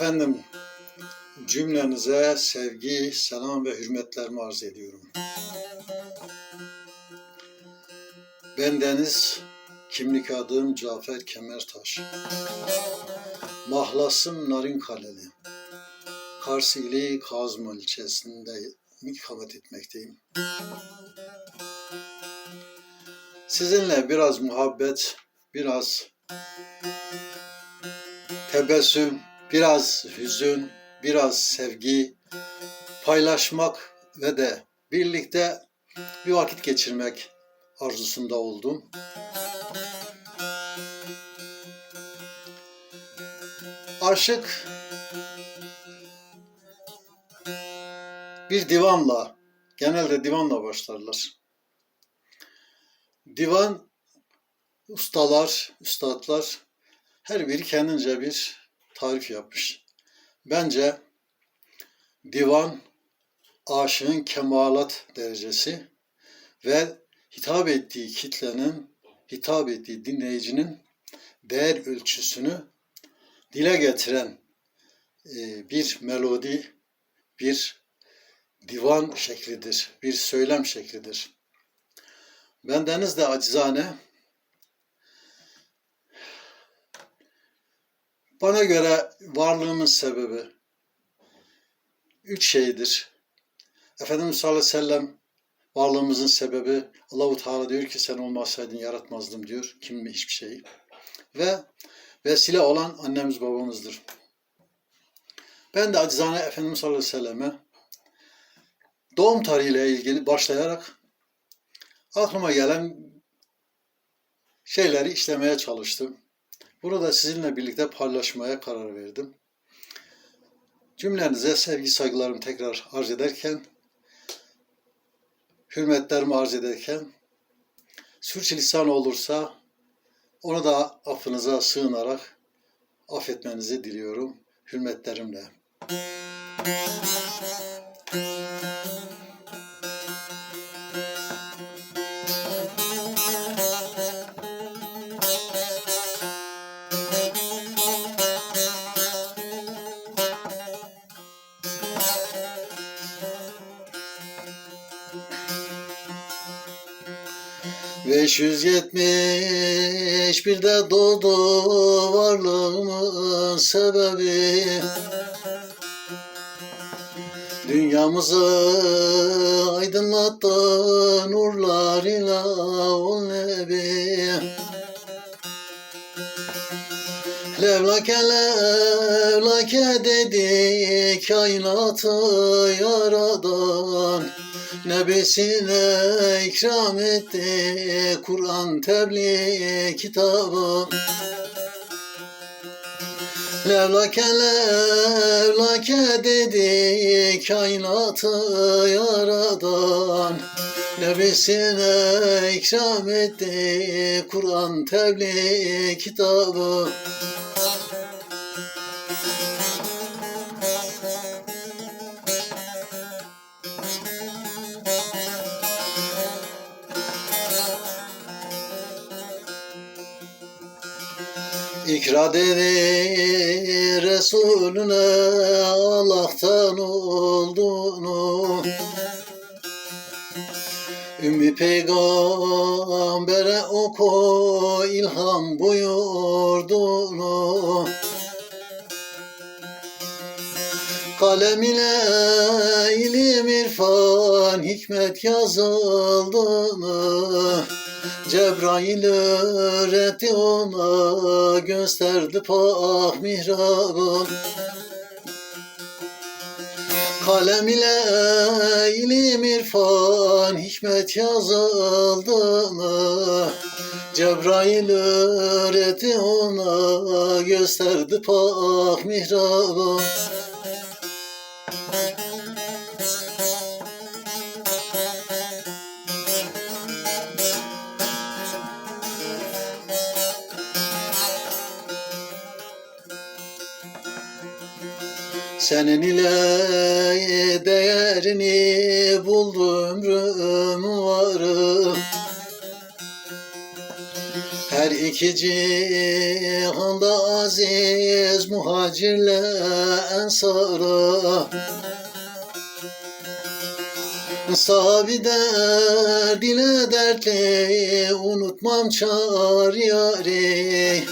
Efendim cümlenize sevgi, selam ve hürmetlerimi arz ediyorum. Bendeniz kimlik adım Cafer Kemertaş. Mahlasım Narin Kaleli. Kars ili Kazma ilçesinde ikamet etmekteyim. Sizinle biraz muhabbet, biraz tebessüm, biraz hüzün, biraz sevgi paylaşmak ve de birlikte bir vakit geçirmek arzusunda oldum. Aşık bir divanla, genelde divanla başlarlar. Divan ustalar, üstadlar her biri kendince bir tarif yapmış. Bence divan aşığın kemalat derecesi ve hitap ettiği kitlenin, hitap ettiği dinleyicinin değer ölçüsünü dile getiren e, bir melodi, bir divan şeklidir, bir söylem şeklidir. Bendeniz de acizane Bana göre varlığımın sebebi üç şeydir. Efendimiz sallallahu aleyhi ve sellem varlığımızın sebebi Allahu Teala diyor ki sen olmasaydın yaratmazdım diyor. Kim mi hiçbir şeyi. Ve vesile olan annemiz babamızdır. Ben de acizane Efendimiz sallallahu aleyhi ve selleme doğum tarihiyle ilgili başlayarak aklıma gelen şeyleri işlemeye çalıştım. Bunu da sizinle birlikte paylaşmaya karar verdim. Cümlenize sevgi saygılarımı tekrar arz ederken, hürmetlerimi arz ederken, sürçülisan olursa onu da affınıza sığınarak affetmenizi diliyorum hürmetlerimle. Beş yüz yetmiş bir de doğdu varlığımın sebebi. Dünyamızı aydınlattı nurlarıyla ol Nebi. Levlake levlake dedi kainatı yaradan Nebisine ikram etti Kur'an tebliğ kitabı. Levlake levlake dedi kainatı yaradan. Nebisine ikram etti Kur'an tebliğ kitabı İkra dedi Resulüne Allah'tan olduğunu. Ümmü peygambere oku ilham buyurduğunu Kalem ile ilim irfan hikmet yazıldığını Cebrail öğretti ona gösterdi pak mihrabın Kalem ile ilim irfan hikmet yazıldığını Cebrail öğretti ona gösterdi pak mihrabı Senin ile değerini buldu ömrüm varım. Her iki cihanda aziz muhacirle ensara Sahabi derdine dertli unutmam çağır yari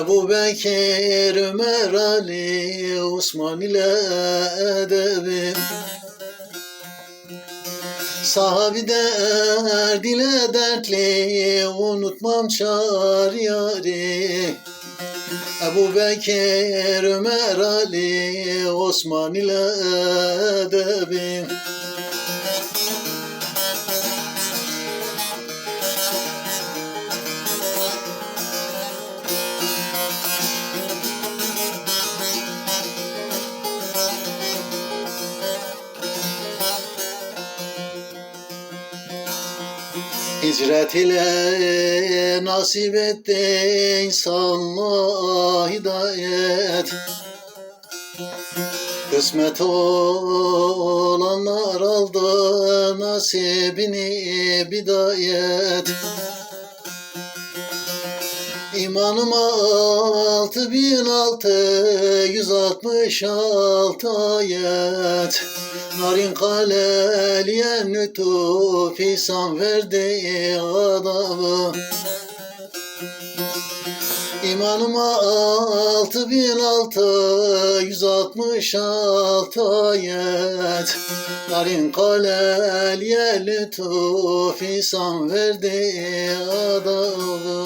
Ebu Bekir, Ömer, Ali, Osman ile edebim. Sahabi derdine dertli unutmam çağır yari. Ebu Bekir, Ömer, Ali, Osman ile edebim Hicret ile nasip etti insanlığa hidayet. Kısmet olanlar aldı nasibini bidayet İmanım altı bin altı yüz altmış altı ayet. Narin kaleliye nütuf İhsan verdi adabı İmanım altı bin altı yüz altmış altı ayet. Narin kaleliye lütuf İhsan verdi adabı